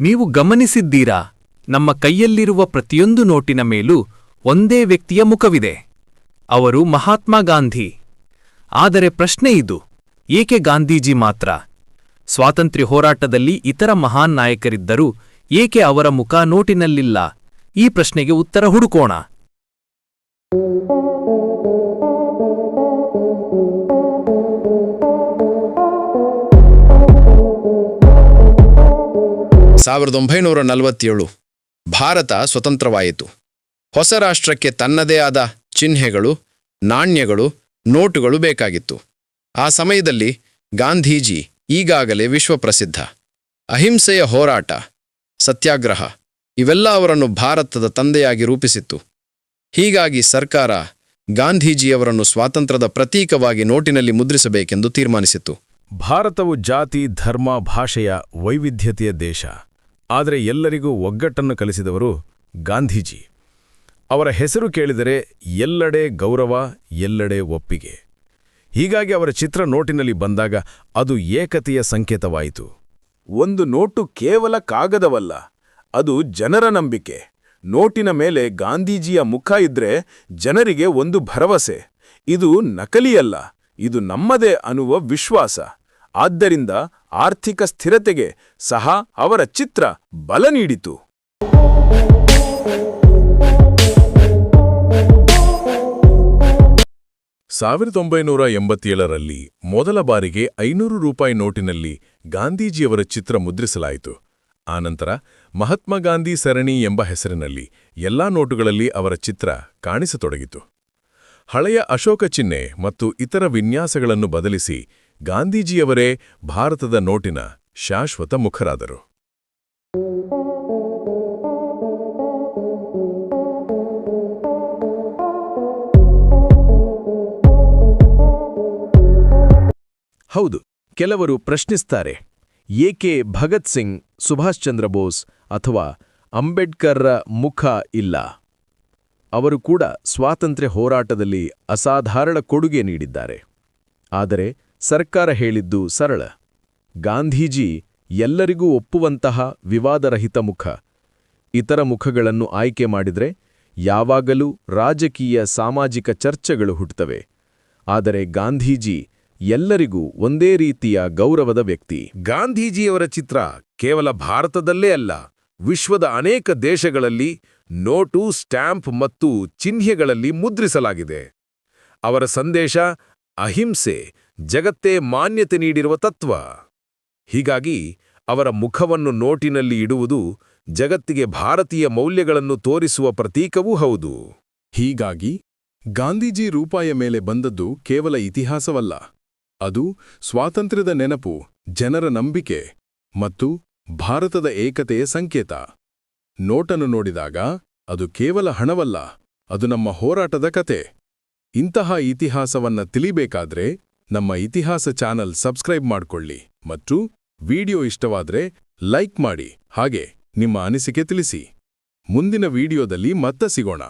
ನೀವು ಗಮನಿಸಿದ್ದೀರಾ? ನಮ್ಮ ಕೈಯಲ್ಲಿರುವ ಪ್ರತಿಯೊಂದು ನೋಟಿನ ಮೇಲೂ ಒಂದೇ ವ್ಯಕ್ತಿಯ ಮುಖವಿದೆ. ಅವರು ಮಹಾತ್ಮ ಗಾಂಧಿ. ಆದರೆ ಪ್ರಶ್ನೆ ಇದು, ಏಕೆ ಗಾಂಧೀಜಿ ಮಾತ್ರ? ಸ್ವಾತಂತ್ರ್ಯ ಹೋರಾಟದಲ್ಲಿ ಇತರ ಮಹಾನ್ ನಾಯಕರಿದ್ದರೂ ಏಕೆ ಅವರ ಮುಖ ನೋಟಿನಲ್ಲಿಲ್ಲ? ಈ ಪ್ರಶ್ನೆಗೆ ಉತ್ತರ ಹುಡುಕೋಣ. ಸಾವಿರದ ಒಂಬೈನೂರ ನಲವತ್ತೇಳು. ಭಾರತ ಸ್ವತಂತ್ರವಾಯಿತು. ಹೊಸ ರಾಷ್ಟ್ರಕ್ಕೆ ತನ್ನದೇ ಆದ ಚಿಹ್ನೆಗಳು, ನಾಣ್ಯಗಳು, ನೋಟುಗಳು ಬೇಕಾಗಿತ್ತು. ಆ ಸಮಯದಲ್ಲಿ ಗಾಂಧೀಜಿ ಈಗಾಗಲೇ ವಿಶ್ವಪ್ರಸಿದ್ಧ. ಅಹಿಂಸೆಯ ಹೋರಾಟ, ಸತ್ಯಾಗ್ರಹ, ಇವೆಲ್ಲ ಅವರನ್ನು ಭಾರತದ ತಂದೆಯಾಗಿ ರೂಪಿಸಿತ್ತು. ಹೀಗಾಗಿ ಸರ್ಕಾರ ಗಾಂಧೀಜಿಯವರನ್ನು ಸ್ವಾತಂತ್ರ್ಯದ ಪ್ರತೀಕವಾಗಿ ನೋಟಿನಲ್ಲಿ ಮುದ್ರಿಸಬೇಕೆಂದು ತೀರ್ಮಾನಿಸಿತು ಭಾರತವು ಜಾತಿ, ಧರ್ಮ, ಭಾಷೆಯ ವೈವಿಧ್ಯತೆಯ ದೇಶ. ಆದರೆ ಎಲ್ಲರಿಗೂ ಒಗ್ಗಟ್ಟನ್ನು ಕಲಿಸಿದವರು ಗಾಂಧೀಜಿ. ಅವರ ಹೆಸರು ಕೇಳಿದರೆ ಎಲ್ಲಡೆ ಗೌರವ, ಎಲ್ಲೆಡೆ ಒಪ್ಪಿಗೆ. ಹೀಗಾಗಿ ಅವರ ಚಿತ್ರ ನೋಟಿನಲ್ಲಿ ಬಂದಾಗ ಅದು ಏಕತೆಯ ಸಂಕೇತವಾಯಿತು. ಒಂದು ನೋಟು ಕೇವಲ ಕಾಗದವಲ್ಲ, ಅದು ಜನರ ನಂಬಿಕೆ. ನೋಟಿನ ಮೇಲೆ ಗಾಂಧೀಜಿಯ ಮುಖ ಇದ್ರೆ ಜನರಿಗೆ ಒಂದು ಭರವಸೆ. ಇದು ನಕಲಿಯಲ್ಲ, ಇದು ನಮ್ಮದೇ ಅನ್ನುವ ವಿಶ್ವಾಸ. ಆದ್ದರಿಂದ ಆರ್ಥಿಕ ಸ್ಥಿರತೆಗೆ ಸಹ ಅವರ ಚಿತ್ರ ಬಲ ನೀಡಿತು. ಸಾವಿರದ ಒಂಬೈನೂರ ಎಂಬತ್ತೇಳರಲ್ಲಿ ಮೊದಲ ಬಾರಿಗೆ ಐನೂರು ರೂಪಾಯಿ ನೋಟಿನಲ್ಲಿ ಗಾಂಧೀಜಿಯವರ ಚಿತ್ರ ಮುದ್ರಿಸಲಾಯಿತು. ಆನಂತರ ಮಹಾತ್ಮ ಗಾಂಧಿ ಸರಣಿ ಎಂಬ ಹೆಸರಿನಲ್ಲಿ ಎಲ್ಲಾ ನೋಟುಗಳಲ್ಲಿ ಅವರ ಚಿತ್ರ ಕಾಣಿಸತೊಡಗಿತು. ಹಳೆಯ ಅಶೋಕ ಚಿಹ್ನೆ ಮತ್ತು ಇತರ ವಿನ್ಯಾಸಗಳನ್ನು ಬದಲಿಸಿ ಗಾಂಧೀಜಿಯವರೇ ಭಾರತದ ನೋಟಿನ ಶಾಶ್ವತ ಮುಖರಾದರು. ಹೌದು, ಕೆಲವರು ಪ್ರಶ್ನಿಸ್ತಾರೆ, ಏಕೆ ಭಗತ್ ಸಿಂಗ್, ಸುಭಾಷ್ ಚಂದ್ರ ಬೋಸ್ ಅಥವಾ ಅಂಬೇಡ್ಕರ್ರ ಮುಖ ಇಲ್ಲ? ಅವರು ಕೂಡ ಸ್ವಾತಂತ್ರ್ಯ ಹೋರಾಟದಲ್ಲಿ ಅಸಾಧಾರಣ ಕೊಡುಗೆ ನೀಡಿದ್ದಾರೆ. ಆದರೆ ಸರ್ಕಾರ ಹೇಳಿದ್ದು ಸರಳ. ಗಾಂಧೀಜಿ ಎಲ್ಲರಿಗೂ ಒಪ್ಪುವಂತಹ ವಿವಾದರಹಿತ ಮುಖ. ಇತರ ಮುಖಗಳನ್ನು ಆಯ್ಕೆ ಮಾಡಿದರೆ ಯಾವಾಗಲೂ ರಾಜಕೀಯ ಸಾಮಾಜಿಕ ಚರ್ಚೆಗಳು ಹುಟ್ಟುತ್ತವೆ. ಆದರೆ ಗಾಂಧೀಜಿ ಎಲ್ಲರಿಗೂ ಒಂದೇ ರೀತಿಯ ಗೌರವದ ವ್ಯಕ್ತಿ. ಗಾಂಧೀಜಿಯವರ ಚಿತ್ರ ಕೇವಲ ಭಾರತದಲ್ಲೇ ಅಲ್ಲ, ವಿಶ್ವದ ಅನೇಕ ದೇಶಗಳಲ್ಲಿ ನೋಟು, ಸ್ಟ್ಯಾಂಪ್ ಮತ್ತು ಚಿಹ್ನೆಗಳಲ್ಲಿ ಮುದ್ರಿಸಲಾಗಿದೆ. ಅವರ ಸಂದೇಶ ಅಹಿಂಸೆ ಜಗತ್ತೇ ಮಾನ್ಯತೆ ನೀಡಿರುವ ತತ್ವ. ಹೀಗಾಗಿ ಅವರ ಮುಖವನ್ನು ನೋಟಿನಲ್ಲಿ ಇಡುವುದು ಜಗತ್ತಿಗೆ ಭಾರತೀಯ ಮೌಲ್ಯಗಳನ್ನು ತೋರಿಸುವ ಪ್ರತೀಕವೂ ಹೌದು. ಹೀಗಾಗಿ ಗಾಂಧೀಜಿ ರೂಪಾಯ ಮೇಲೆ ಬಂದದ್ದು ಕೇವಲ ಇತಿಹಾಸವಲ್ಲ. ಅದು ಸ್ವಾತಂತ್ರ್ಯದ ನೆನಪು, ಜನರ ನಂಬಿಕೆ ಮತ್ತು ಭಾರತದ ಏಕತೆಯ ಸಂಕೇತ. ನೋಟನ್ನು ನೋಡಿದಾಗ ಅದು ಕೇವಲ ಹಣವಲ್ಲ, ಅದು ನಮ್ಮ ಹೋರಾಟದ ಕತೆ. ಇಂತಹ ಇತಿಹಾಸವನ್ನ ತಿಳಿಬೇಕಾದ್ರೆ ನಮ್ಮ ಇತಿಹಾಸ ಚಾನಲ್ ಸಬ್ಸ್ಕ್ರೈಬ್ ಮಾಡ್ಕೊಳ್ಳಿ ಮತ್ತು ವಿಡಿಯೋ ಇಷ್ಟವಾದರೆ ಲೈಕ್ ಮಾಡಿ ಹಾಗೆ ನಿಮ್ಮ ಅನಿಸಿಕೆ ತಿಳಿಸಿ. ಮುಂದಿನ ವಿಡಿಯೋದಲ್ಲಿ ಮತ್ತೆ ಸಿಗೋಣ.